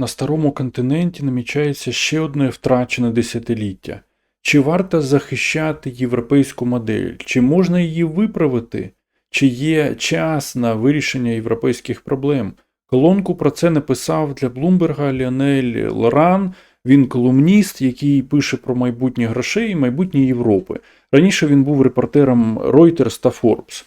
На старому континенті намічається ще одне втрачене десятиліття. Чи варто захищати європейську модель? Чи можна її виправити? Чи є час на вирішення європейських проблем? Колонку про це написав для Блумберга Ліонель Лоран. Він колумніст, який пише про майбутнє грошей і майбутнє Європи. Раніше він був репортером Reuters та Forbes.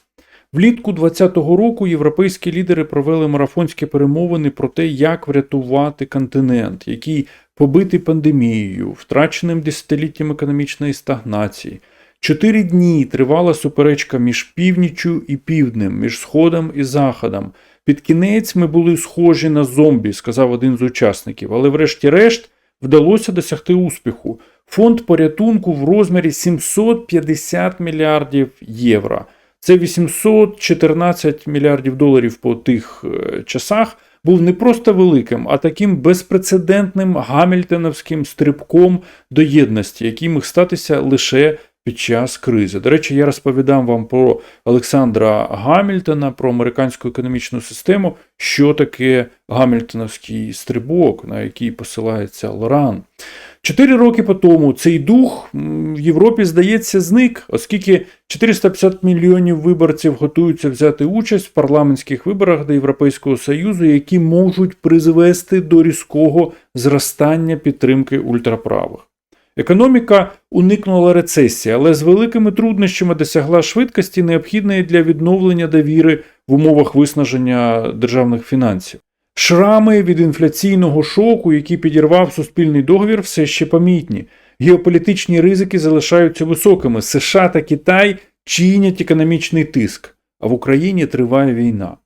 Влітку 2020 року європейські лідери провели марафонські перемовини про те, як врятувати континент, який побитий пандемією, втраченим десятиліттям економічної стагнації. Чотири дні тривала суперечка між північчю і півднем, між сходом і заходом. Під кінець ми були схожі на зомбі, сказав один з учасників, але врешті-решт вдалося досягти успіху. Фонд порятунку в розмірі 750 мільярдів євро. Це 814 мільярдів доларів по тих е, часах. Був не просто великим, а таким безпрецедентним гамільтоновським стрибком до єдності, який міг статися лише під час кризи. До речі, я розповідам вам про Олександра Гамільтона, про американську економічну систему, що таке гамільтоновський стрибок, на який посилається Лоран. Чотири роки по тому цей дух в Європі, здається, зник, оскільки 450 мільйонів виборців готуються взяти участь в парламентських виборах до Європейського Союзу, які можуть призвести до різкого зростання підтримки ультраправих. Економіка уникнула рецесії, але з великими труднощами досягла швидкості, необхідної для відновлення довіри в умовах виснаження державних фінансів. Шрами від інфляційного шоку, який підірвав суспільний договір, все ще помітні. Геополітичні ризики залишаються високими. США та Китай чинять економічний тиск, а в Україні триває війна.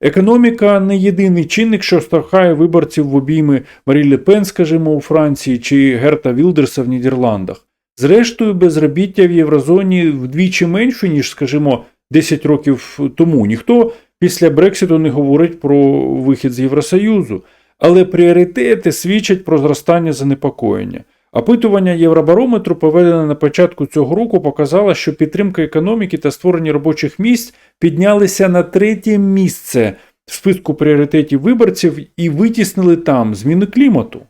Економіка не єдиний чинник, що штовхає виборців в обійми Марі Ле Пен, скажімо, у Франції чи Герта Вілдерса в Нідерландах. Зрештою, безробіття в Єврозоні вдвічі менше, ніж, скажімо, 10 років тому. Ніхто після Брекситу не говорить про вихід з Євросоюзу, але пріоритети свідчать про зростання занепокоєння. Опитування Євробарометру, проведене на початку цього року, показало, що підтримка економіки та створення робочих місць піднялися на третє місце в списку пріоритетів виборців і витіснили там зміни клімату,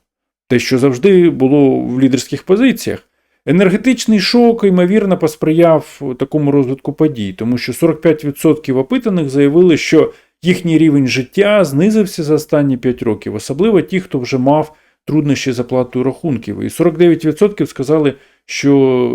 те, що завжди було в лідерських позиціях. Енергетичний шок, ймовірно, посприяв такому розвитку подій, тому що 45% опитаних заявили, що їхній рівень життя знизився за останні 5 років, особливо ті, хто вже мав труднощі з оплатою рахунків. І 49% сказали, що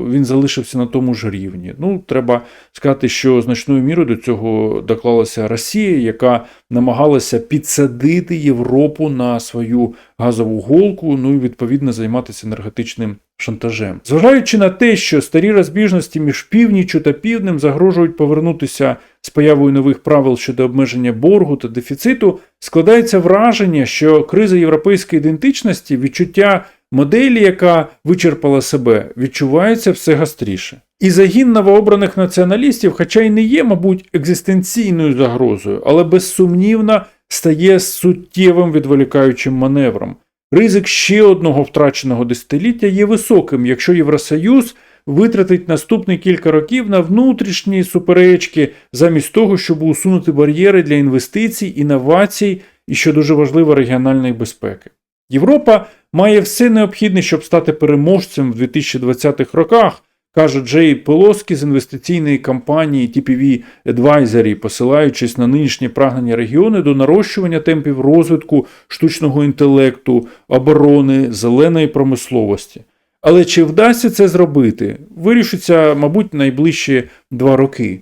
він залишився на тому ж рівні. Ну, треба сказати, що значною мірою до цього доклалася Росія, яка намагалася підсадити Європу на свою газову голку, ну і відповідно займатися енергетичним шантажем. Зважаючи на те, що старі розбіжності між північчю та півднем загрожують повернутися з появою нових правил щодо обмеження боргу та дефіциту, складається враження, що криза європейської ідентичності, відчуття моделі, яка вичерпала себе, відчувається все гостріше. І загін новообраних націоналістів, хоча й не є, мабуть, екзистенційною загрозою, але безсумнівно стає суттєвим відволікаючим маневром. Ризик ще одного втраченого десятиліття є високим, якщо Євросоюз витратить наступні кілька років на внутрішні суперечки, замість того, щоб усунути бар'єри для інвестицій, інновацій і, що дуже важливо, регіональної безпеки. Європа має все необхідне, щоб стати переможцем в 2020-х роках, каже Джей Пелоскі з інвестиційної компанії TPV Advisory, посилаючись на нинішнє прагнення регіону до нарощування темпів розвитку штучного інтелекту, оборони, зеленої промисловості. Але чи вдасться це зробити? Вирішиться, мабуть, найближчі два роки,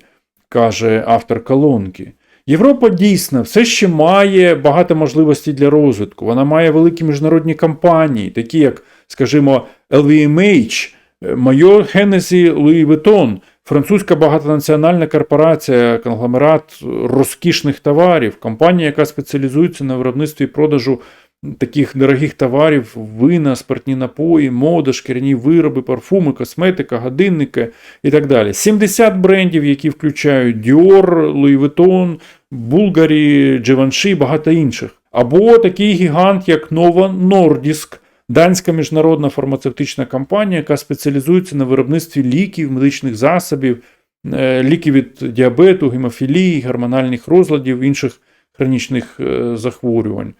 каже автор колонки. Європа дійсно все ще має багато можливостей для розвитку. Вона має великі міжнародні компанії, такі як, скажімо, LVMH, Майор Хеннесі Луї Vuitton, французька багатонаціональна корпорація, конгломерат розкішних товарів, компанія, яка спеціалізується на виробництві і продажу таких дорогих товарів, вина, спиртні напої, мода, шкіряні вироби, парфуми, косметика, годинники і так далі. 70 брендів, які включають Dior, Louis Vuitton, Bulgari, Givenchy і багато інших. Або такий гігант, як Nova Nordisk, данська міжнародна фармацевтична компанія, яка спеціалізується на виробництві ліків, медичних засобів, е, ліків від діабету, гемофілії, гормональних розладів, інших хронічних е, захворювань.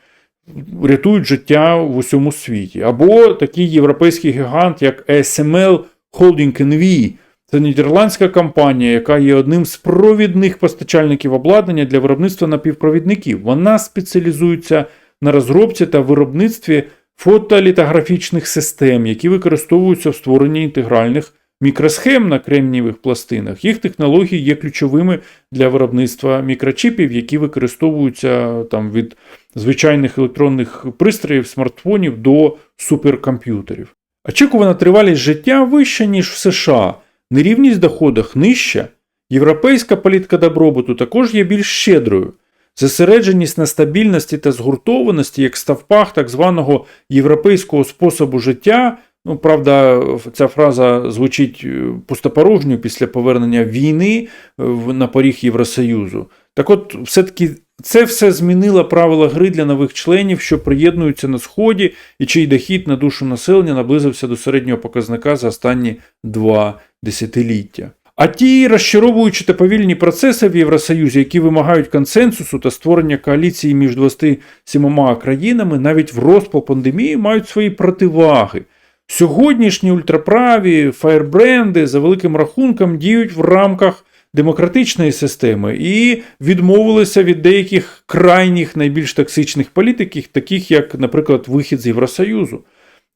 Рятують життя в усьому світі. Або такий європейський гігант, як ASML Holding NV. Це нідерландська компанія, яка є одним з провідних постачальників обладнання для виробництва напівпровідників. Вона спеціалізується на розробці та виробництві фотолітографічних систем, які використовуються в створенні інтегральних мікросхем на кремнієвих пластинах. Їх технології є ключовими для виробництва мікрочипів, які використовуються там від звичайних електронних пристроїв, смартфонів до суперкомп'ютерів. Очікувана тривалість життя вища, ніж в США. Нерівність в доходах нижча. Європейська політика добробуту також є більш щедрою. Зосередженість на стабільності та згуртованості, як стовпах так званого європейського способу життя. Ну, правда, ця фраза звучить е, пустопорожньо після повернення війни е, на поріг Євросоюзу. Так от, все-таки це все змінило правила гри для нових членів, що приєднуються на Сході, і чий дохід на душу населення наблизився до середнього показника за останні два десятиліття. А ті розчаровуючі та повільні процеси в Євросоюзі, які вимагають консенсусу та створення коаліції між 27 країнами, навіть в розпал пандемії мають свої противаги. Сьогоднішні ультраправі фаєрбренди за великим рахунком діють в рамках демократичної системи і відмовилися від деяких крайніх найбільш токсичних політиків, таких як, наприклад, вихід з Євросоюзу.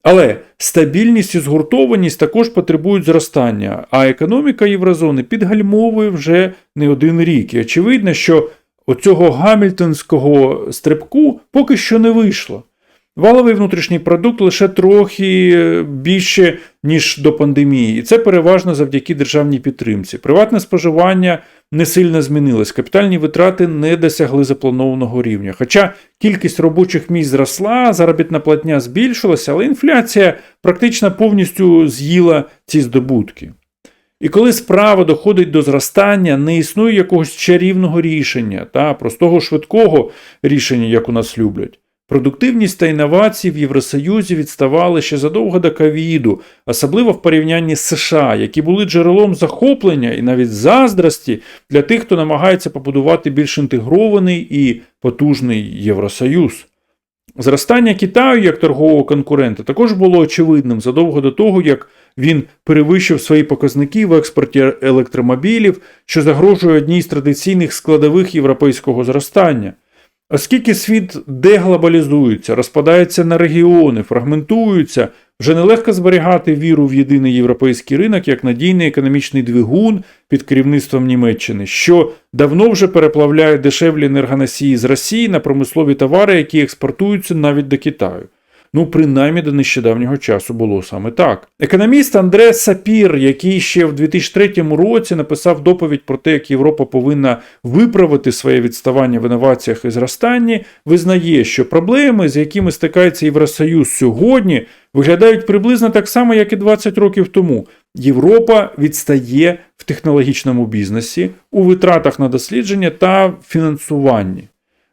Але стабільність і згуртованість також потребують зростання, а економіка Єврозони підгальмовує вже не один рік. І очевидно, що оцього гамільтонського стрибку поки що не вийшло. Валовий внутрішній продукт лише трохи більше, ніж до пандемії, і це переважно завдяки державній підтримці. Приватне споживання не сильно змінилось, капітальні витрати не досягли запланованого рівня. Хоча кількість робочих місць зросла, заробітна платня збільшилася, але інфляція практично повністю з'їла ці здобутки. І коли справа доходить до зростання, не існує якогось чарівного рішення та простого швидкого рішення, як у нас люблять. Продуктивність та інновації в Євросоюзі відставали ще задовго до ковіду, особливо в порівнянні з США, які були джерелом захоплення і навіть заздрості для тих, хто намагається побудувати більш інтегрований і потужний Євросоюз. Зростання Китаю як торгового конкурента також було очевидним задовго до того, як він перевищив свої показники в експорті електромобілів, що загрожує одній з традиційних складових європейського зростання. Оскільки світ деглобалізується, розпадається на регіони, фрагментується, вже нелегко зберігати віру в єдиний європейський ринок як надійний економічний двигун під керівництвом Німеччини, що давно вже переплавляє дешевлі енергоносії з Росії на промислові товари, які експортуються навіть до Китаю. Ну, принаймні до нещодавнього часу було саме так. Економіст Андре Сапір, який ще в 2003 році написав доповідь про те, як Європа повинна виправити своє відставання в інноваціях і зростанні, визнає, що проблеми, з якими стикається Євросоюз сьогодні, виглядають приблизно так само, як і 20 років тому. Європа відстає в технологічному бізнесі, у витратах на дослідження та фінансуванні.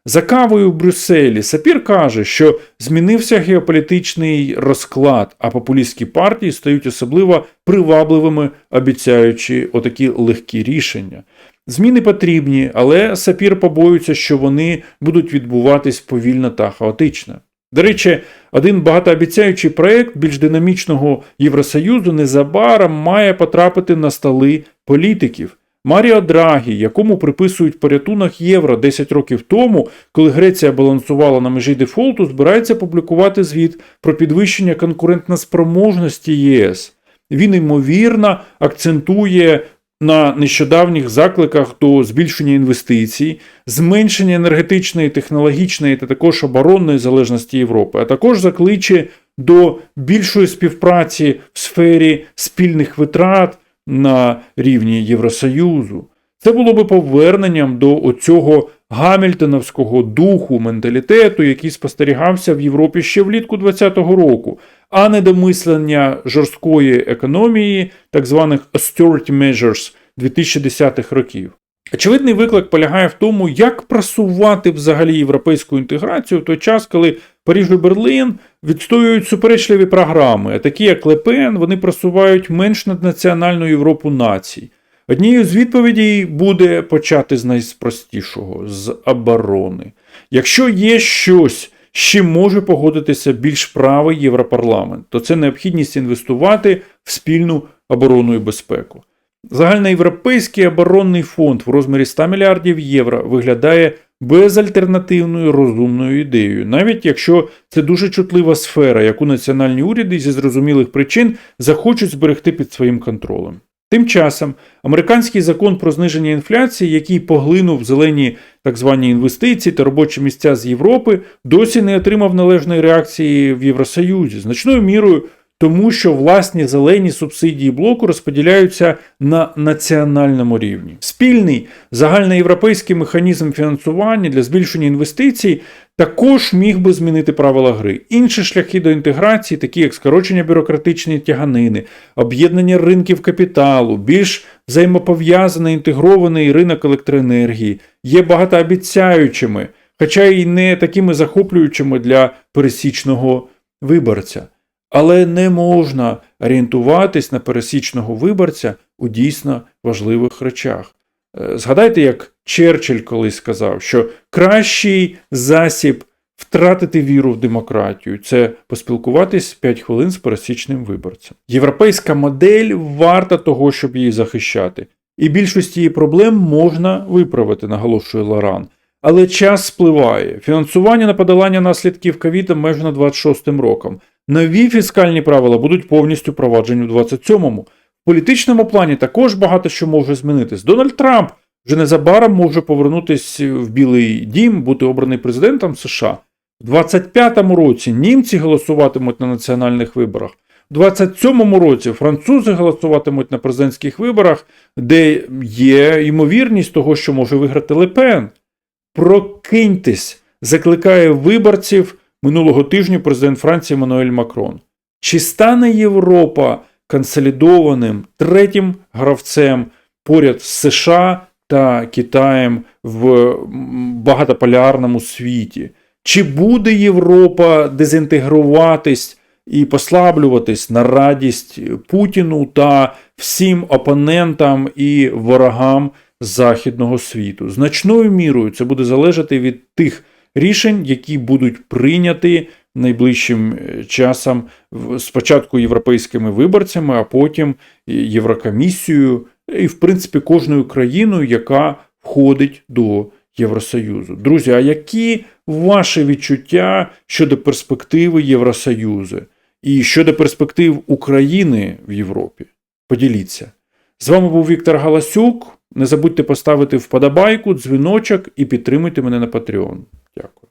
За кавою в Брюсселі Сапір каже, що змінився геополітичний розклад, а популістські партії стають особливо привабливими, обіцяючи отакі легкі рішення. Зміни потрібні, але Сапір побоюється, що вони будуть відбуватись повільно та хаотично. До речі, один багатообіцяючий проект більш динамічного Євросоюзу незабаром має потрапити на столи політиків. Маріо Драгі, якому приписують порятунок євро 10 років тому, коли Греція балансувала на межі дефолту, збирається публікувати звіт про підвищення конкурентноспроможності ЄС. Він ймовірно акцентує на нещодавніх закликах до збільшення інвестицій, зменшення енергетичної, технологічної та також оборонної залежності Європи, а також закличе до більшої співпраці в сфері спільних витрат на рівні Євросоюзу. Це було би поверненням до оцього гамільтоновського духу менталітету, який спостерігався в Європі ще влітку 2020 року, а не до мислення жорсткої економії, так званих austerity measures 2010-х років. Очевидний виклик полягає в тому, як просувати взагалі європейську інтеграцію в той час, коли Паріж і Берлин відстоюють суперечливі програми, а такі як Лепен, вони просувають менш наднаціональну Європу націй. Однією з відповідей буде почати з найпростішого з оборони. Якщо є щось, з чим може погодитися більш правий Європарламент, то це необхідність інвестувати в спільну оборону і безпеку. Загальноєвропейський оборонний фонд в розмірі 100 мільярдів євро виглядає безальтернативною розумною ідеєю, навіть якщо це дуже чутлива сфера, яку національні уряди зі зрозумілих причин захочуть зберегти під своїм контролем. Тим часом американський закон про зниження інфляції, який поглинув зелені так звані інвестиції та робочі місця з Європи, досі не отримав належної реакції в Євросоюзі, значною мірою тому, що власні зелені субсидії блоку розподіляються на національному рівні. Спільний загальноєвропейський механізм фінансування для збільшення інвестицій також міг би змінити правила гри. Інші шляхи до інтеграції, такі як скорочення бюрократичної тяганини, об'єднання ринків капіталу, більш взаємопов'язаний інтегрований ринок електроенергії, є багатообіцяючими, хоча й не такими захоплюючими для пересічного виборця. Але не можна орієнтуватись на пересічного виборця у дійсно важливих речах. Е, Згадайте, як Черчилль колись сказав, що кращий засіб втратити віру в демократію це поспілкуватись 5 хвилин з пересічним виборцем. Європейська модель варта того, щоб її захищати. І більшість її проблем можна виправити, наголошує Лоран. Але час спливає. Фінансування на подолання наслідків ковід обмежено 26 роком. Нові фіскальні правила будуть повністю впроваджені в 27-му. В політичному плані також багато що може змінитись. Дональд Трамп вже незабаром може повернутися в Білий Дім, бути обраний президентом США. В 25-му році німці голосуватимуть на національних виборах. В 27-му році французи голосуватимуть на президентських виборах, де є ймовірність того, що може виграти Лепен. Прокиньтесь, закликає виборців минулого тижня президент Франції Мануель Макрон. Чи стане Європа консолідованим третім гравцем поряд з США та Китаєм в багатополярному світі? Чи буде Європа дезінтегруватись і послаблюватись на радість Путіну та всім опонентам і ворогам західного світу? Значною мірою це буде залежати від тих рішень, які будуть прийняті найближчим е, часом спочатку європейськими виборцями, а потім Єврокомісією і, в принципі, кожною країною, яка входить до Євросоюзу. Друзі, а які ваші відчуття щодо перспективи Євросоюзу і щодо перспектив України в Європі? Поділіться. З вами був Віктор Галасюк. Не забудьте поставити вподобайку, дзвіночок і підтримуйте мене на Patreon. Дякую.